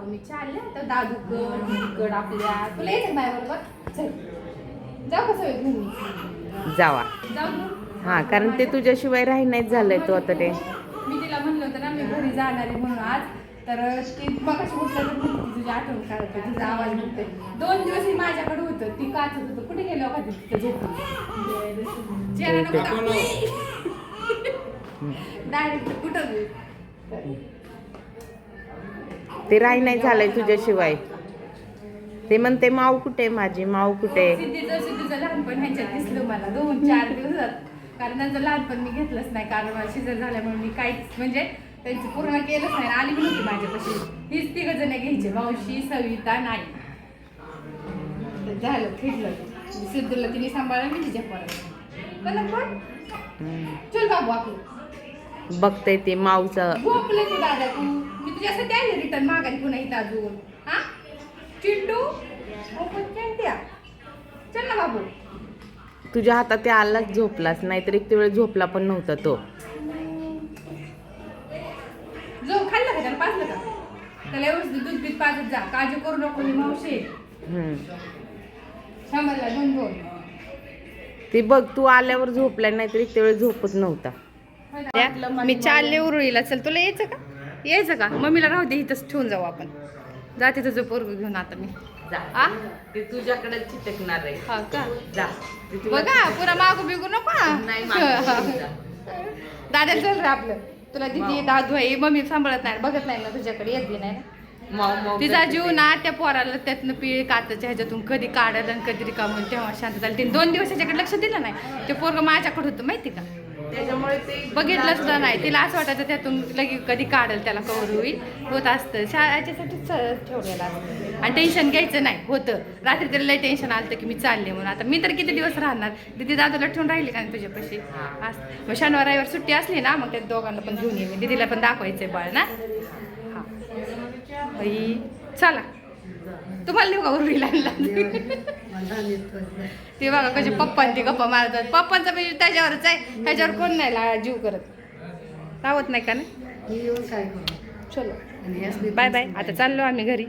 बाबू मी चालले तर दादूकड इकड आपल्या. तुला येते बाय बरोबर चल. जाऊ का सगळे घुमी जावा. जाऊ. हा कारण ते तुझ्याशिवाय राही नाहीच झालंय तो आता ते. मी तिला म्हणलं होतं ना मी घरी जाणार आहे म्हणून आज. तर ती तुझी आठवण काढत होती, तुझा आवाज म्हणते. दोन दिवस ही माझ्याकडे होतं. ती काचत होतं कुठे गेलो का तिथं झोपून चेहरा डायरेक्ट कुठं गेली? ते राही नाही झालंय तुझ्याशिवाय. ते म्हणते माऊ कुठे माझी? माऊ कुठे सिद्धीचं सिद्धीचं लहानपण ह्यांच्यात दिसलं मला दोन चार दिवसात कारण त्यांचं लहानपण मी घेतलंच नाही कारण मला शिजर झाल्यामुळे मी काहीच म्हणजे त्यांचं पूर्ण केलंच नाही. आली पण होती माझ्यापाशी. हीच तिघ जण घ्यायचे मावशी सविता नाही झालं फिरलं. सिद्धूला तिने सांभाळलं मी तिच्या पण. चल बाबू आपण. बघते ते दादा तू मी तुझ्यासाठी आले रिटर्न माघारी पुन्हा इथं अजून. हा? चिंटू हो पण चिंट्या चल ना बाबू. तुझ्या हातात ते आलाच झोपलाच नाहीतर एक वेळ झोपला पण नव्हता तो. जो खाल्लं का त्याला पाजलं का? त्याला व्यवस्थित दूध बीत पाजत जा. काळजी करू नको मी मावशी. हम्म. सांभाळला दोन दोन ते बघ तू आल्यावर झोपला नाहीतर एक वेळ झोपत नव्हता. मी चालले उरुळीला. चल तुला यायचं का? यायचं का? मम्मीला राहू दे इथंच ठेवून जाऊ आपण. जाते तुझं पोरग घेऊन आता मी. आ? ते तुझ्याकडे चिटकणार आहे. हा का? जा. ते तुला- बघा पुरा मागू बिगू नको नाही जा. दादा चल रे आपलं. तुला दिदी दादू आहे मम्मी सांभाळत नाही बघत नाही ना तुझ्याकडे येत बी नाही ना. माऊ माऊ तिचा करते जीव ते. ना त्या पोराला त्यातनं पीळ काचाच्या ह्याच्यातून कधी काढत आणि कधी रिकाम होईल तेव्हा शांत झालं. तिने दोन दिवस ह्याच्याकडे लक्ष दिलं नाही. ते पोरग माझ्याकडे होतं माहिती का? त्याच्यामुळे ते बघितलं सुद्धा नाही. तिला असं वाटायचं त्यातून लगे कधी काढल त्याला कवर होईल. होत असतं. शाळेच्यासाठीच ठेवलेलं असतं. आणि टेन्शन घ्यायचं नाही. होतं. रात्री त्याला लय टेन्शन आलं की मी चालले म्हणून. आता मी तर किती दिवस राहणार? दिदी दादाला ठेवून राहिली का नाही तुझ्यापाशी? असं. मग शनिवार रविवार सुट्टी असली ना मग त्या दोघांना पण घेऊन ये. मी दिदीला पण दाखवायचंय बाळ ना? हा. चला. तुम्हाला देऊ का उर्वीला ते बघा कसे पप्पा ते गप्पा मारतात. पप्पांचा म्हणजे त्याच्यावरच आहे. ह्याच्यावर कोण नाही ला- जीव करत. रावत नाही का ना चलो. Bye bye. आता चाललो आम्ही घरी.